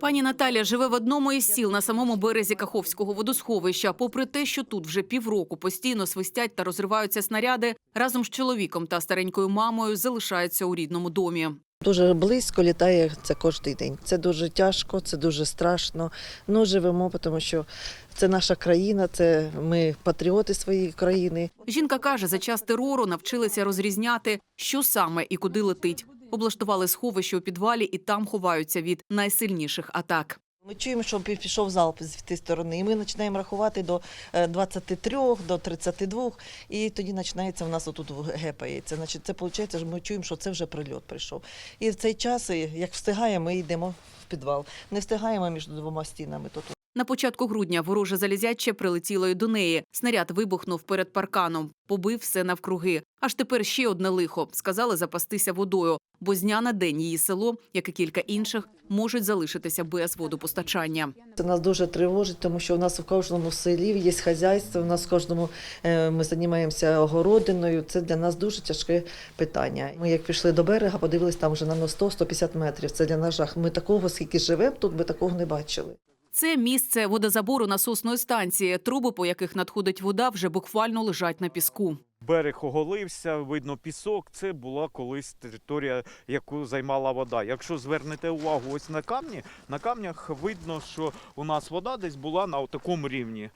Пані Наталя живе в одному із сіл на самому березі Каховського водосховища. Попри те, що тут вже півроку постійно свистять та розриваються снаряди, разом з чоловіком та старенькою мамою залишається у рідному домі. Дуже близько літає це кожен день. Це дуже тяжко, це дуже страшно. Ну живемо, тому що це наша країна, це ми патріоти своєї країни. Жінка каже, за час терору навчилися розрізняти, що саме і куди летить. Облаштували сховище у підвалі і там ховаються від найсильніших атак. Ми чуємо, що пішов залп з тієї сторони, і ми починаємо рахувати до е, 23, до 32, і тоді починається в нас отут гепається. Значить, це виходить, що ми чуємо, що це вже прильот прийшов. І в цей час, е, як встигаємо, ми йдемо в підвал. Не встигаємо між двома стінами, тут. На початку грудня вороже залізяче прилетіло й до неї. Снаряд вибухнув перед парканом, побив все навкруги. Аж тепер ще одне лихо. Сказали запастися водою, бо з дня на день її село, як і кілька інших, можуть залишитися без водопостачання. Це нас дуже тривожить, тому що у нас в кожному селі є хазяйство, у нас в кожному е, ми займаємося огородиною. Це для нас дуже тяжке питання. Ми як пішли до берега, подивились там вже на 100-150 метрів. Це для нас жах. Ми такого, скільки живемо, тут ми такого не бачили. Це місце водозабору насосної станції. Труби, по яких надходить вода, вже буквально лежать на піску. Берег оголився, видно пісок. Це була колись територія, яку займала вода. Якщо звернете увагу ось на камні, на камнях видно, що у нас вода десь була на такому рівні.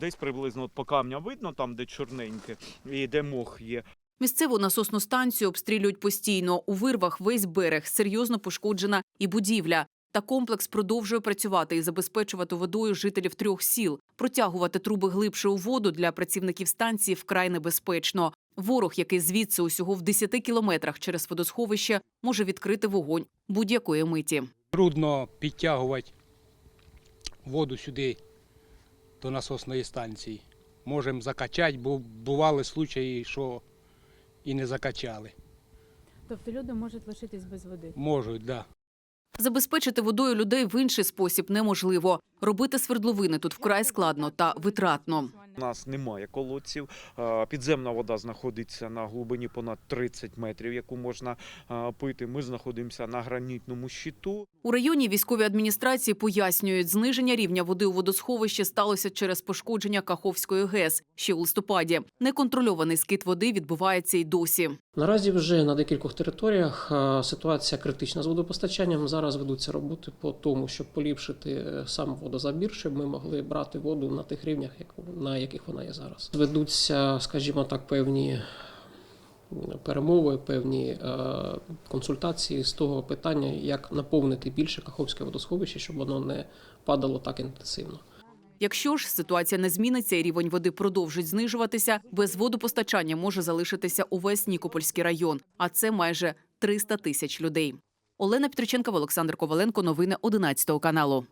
Десь приблизно от по камням видно, там де чорненьке і де мох є. Місцеву насосну станцію обстрілюють постійно. У вирвах весь берег серйозно пошкоджена і будівля. Та комплекс продовжує працювати і забезпечувати водою жителів трьох сіл. Протягувати труби глибше у воду для працівників станції вкрай небезпечно. Ворог, який звідси усього в 10 кілометрах через водосховище, може відкрити вогонь будь-якої миті. Трудно підтягувати воду сюди до насосної станції. Можемо закачати, бо бували случаї, що і не закачали. Тобто люди можуть лишитись без води. Можуть, так. Да. Забезпечити водою людей в інший спосіб неможливо. Робити свердловини тут вкрай складно та витратно. У нас немає колодців. Підземна вода знаходиться на глибині понад 30 метрів, яку можна пити. Ми знаходимося на гранітному щиту. У районі військові адміністрації пояснюють, зниження рівня води у водосховищі сталося через пошкодження Каховської ГЕС ще у листопаді. Неконтрольований скид води відбувається й досі. Наразі вже на декількох територіях ситуація критична з водопостачанням. Зараз ведуться роботи по тому, щоб поліпшити е, сам водозабір, щоб ми могли брати воду на тих рівнях, як- на яких вона є зараз. Ведуться, скажімо так, певні перемови, певні е, консультації з того питання, як наповнити більше Каховське водосховище, щоб воно не падало так інтенсивно. Якщо ж ситуація не зміниться і рівень води продовжить знижуватися, без водопостачання може залишитися увесь Нікопольський район, а це майже 300 тисяч людей. Олена Петриченкова, Олександр Коваленко. Новини 11 каналу.